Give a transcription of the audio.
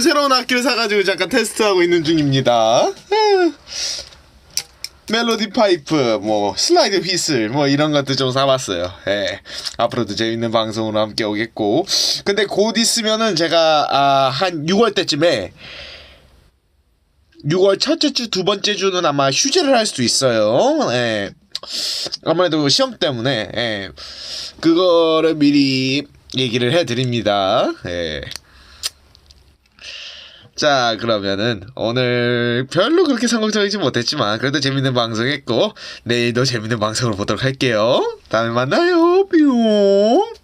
새로운 악기를 사가지고 잠깐 테스트하고 있는 중입니다. 음. 멜로디 파이프, 뭐 슬라이드 휘슬, 뭐 이런 것도 좀 사봤어요. 예. 앞으로도 재밌는 방송으로 함께 오겠고, 근데 곧 있으면은 제가 아, 한 6월 때쯤에 6월 첫째 주, 두 번째 주는 아마 휴재를 할 수도 있어요. 예. 아무래도 시험 때문에 예. 그거를 미리 얘기를 해드립니다. 예. 자 그러면은 오늘 별로 그렇게 성공적이지 못했지만 그래도 재밌는 방송했고 내일도 재밌는 방송을 보도록 할게요. 다음에 만나요. 뿅.